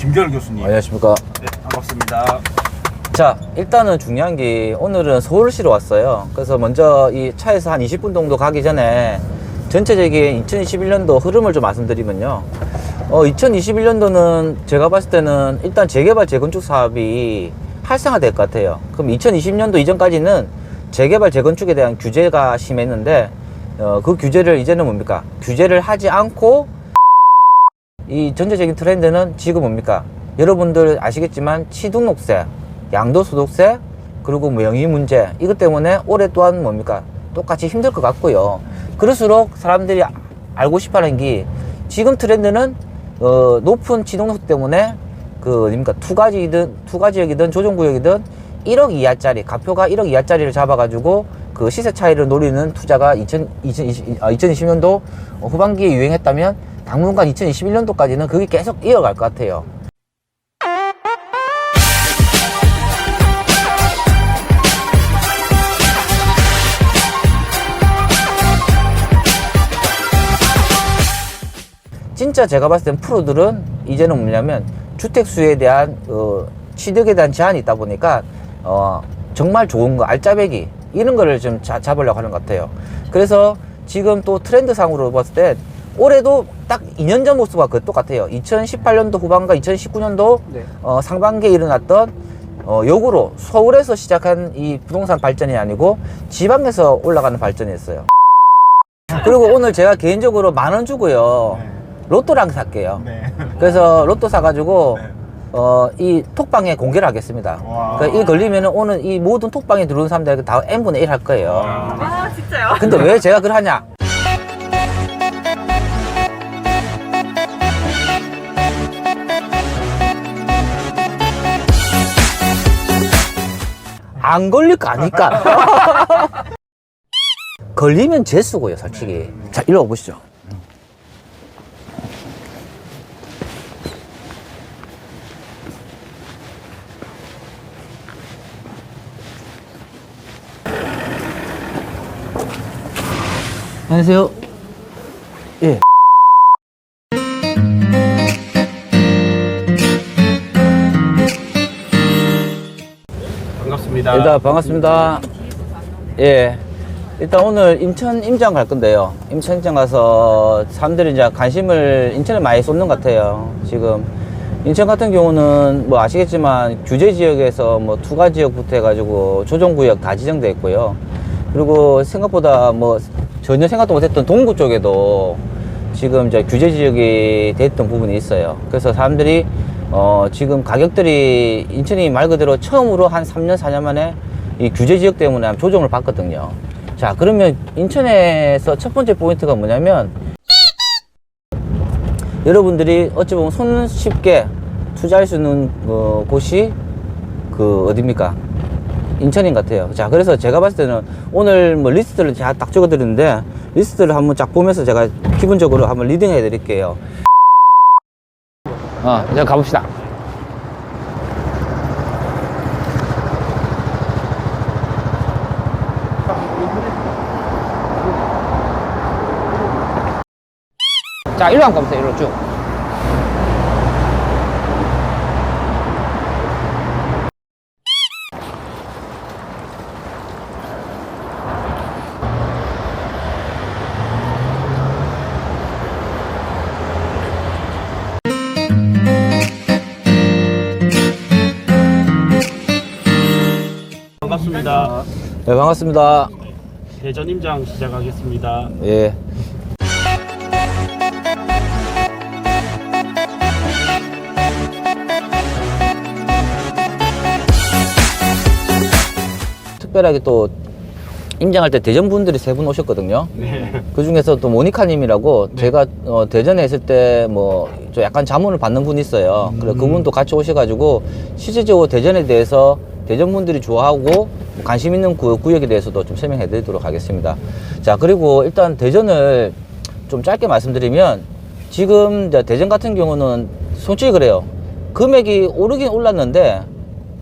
김결 교수님. 안녕하십니까. 네, 반갑습니다. 자, 일단은 중요한 게 오늘은 서울시로 왔어요. 그래서 먼저 이 차에서 한 20분 정도 가기 전에 전체적인 2021년도 흐름을 좀 말씀드리면요. 어, 2021년도는 제가 봤을 때는 일단 재개발 재건축 사업이 활성화될 것 같아요. 그럼 2020년도 이전까지는 재개발 재건축에 대한 규제가 심했는데 어, 그 규제를 이제는 뭡니까? 규제를 하지 않고 이 전체적인 트렌드는 지금 뭡니까? 여러분들 아시겠지만 취등록세, 양도소득세, 그리고 뭐 영위 문제 이것 때문에 올해 또한 뭡니까? 똑같이 힘들 것 같고요. 그럴수록 사람들이 아- 알고 싶어하는 게 지금 트렌드는 어, 높은 취등록세 때문에 그 어딥니까? 투가지이든 투가지역이든 조정구역이든 1억 이하짜리 가표가 1억 이하짜리를 잡아가지고 그 시세 차이를 노리는 투자가 2000, 2020, 아, 2020년도 후반기에 유행했다면 당분간 2021년도까지는 그게 계속 이어갈 것 같아요. 진짜 제가 봤을 땐 프로들은 이제는 뭐냐면 주택수에 대한 어, 취득에 대한 제한이 있다 보니까 어, 정말 좋은 거 알짜배기 이런 거를 좀 자- 잡으려고 하는 것 같아요. 그래서 지금 또 트렌드상으로 봤을 때 올해도 딱 2년 전 모습과 그 똑같아요. 2018년도 후반과 2019년도 네. 어, 상반기에 일어났던 어, 역으로 서울에서 시작한 이 부동산 발전이 아니고 지방에서 올라가는 발전이었어요. 그리고 오늘 제가 개인적으로 만 원 주고요. 네. 로또랑 살게요. 네. 그래서 로또 사가지고 네. 어, 이 톡방에 공개를 하겠습니다. 와. 그러니까 이 걸리면은 오늘 이 모든 톡방에 들어온 사람들에게 다 n분의 1 할 거예요. 아 진짜요? 근데 왜 제가 그걸 하냐? 안 걸릴 거 아니까. 걸리면 재수고요, 솔직히. 자, 일로 와보시죠. 안녕하세요. 예. 반갑습니다. 일단 반갑습니다. 예. 일단 오늘 인천 임장 갈 건데요. 인천 임장 가서 사람들이 이제 관심을 인천에 많이 쏟는 것 같아요. 지금 인천 같은 경우는 뭐 아시겠지만 규제 지역에서 뭐 투가 지역부터 해가지고 조정 구역 다 지정돼 있고요. 그리고 생각보다 뭐 전혀 생각도 못했던 동구 쪽에도 지금 이제 규제 지역이 됐던 부분이 있어요. 그래서 사람들이 어 지금 가격들이 인천이 말 그대로 처음으로 한 3년 4년 만에 이 규제 지역 때문에 조정을 받거든요. 자 그러면 인천에서 첫 번째 포인트가 뭐냐면 여러분들이 어찌 보면 손 쉽게 투자할 수 있는 어, 곳이 그 어딥니까? 인천인 것 같아요. 자, 그래서 제가 봤을 때는 오늘 뭐 리스트를 제가 딱 적어 드렸는데 리스트를 한번 쫙 보면서 제가 기본적으로 한번 리딩 해 드릴게요. 어, 자, 가봅시다. 자, 일로 한번 가보세요. 일로 쭉. 반갑습니다. 네, 반갑습니다. 대전 임장 시작하겠습니다. 예. 특별하게 또 임장할 때 대전 분들이 세 분 오셨거든요. 네. 그 중에서 또 모니카님이라고 제가 어, 대전에 있을 때뭐좀 약간 자문을 받는 분이 있어요. 그래 그분도 같이 오셔가지고 실질적으로 대전에 대해서 대전 분들이 좋아하고 관심 있는 구, 구역에 대해서도 좀 설명해 드리도록 하겠습니다. 자 그리고 일단 대전을 좀 짧게 말씀드리면 지금 대전 같은 경우는 솔직히 그래요. 금액이 오르긴 올랐는데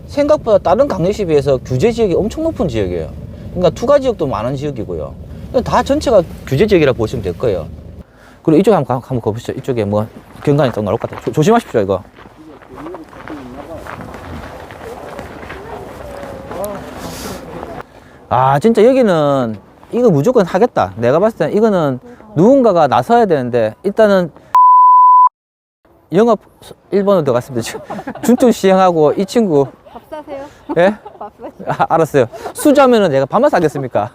생각보다 다른 강력시 비해서 규제 지역이 엄청 높은 지역이에요. 그러니까 투가 지역도 많은 지역이고요. 다 전체가 규제 지역이라 보시면 될 거예요. 그리고 이쪽에 한번, 가보시죠. 이쪽에 뭐 경관이 또 나올 것 같아요. 조, 조심하십시오, 이거. 아 진짜 여기는 이거 무조건 하겠다 내가 봤을 때 이거는 누군가가 나서야 되는데 일단은 영업 1번으로 들어갔습니다 지금 준통 시행하고 이 친구 밥 사세요? 예? 밥 사세요? 아, 알았어요 수자면은 내가 밥만 사겠습니까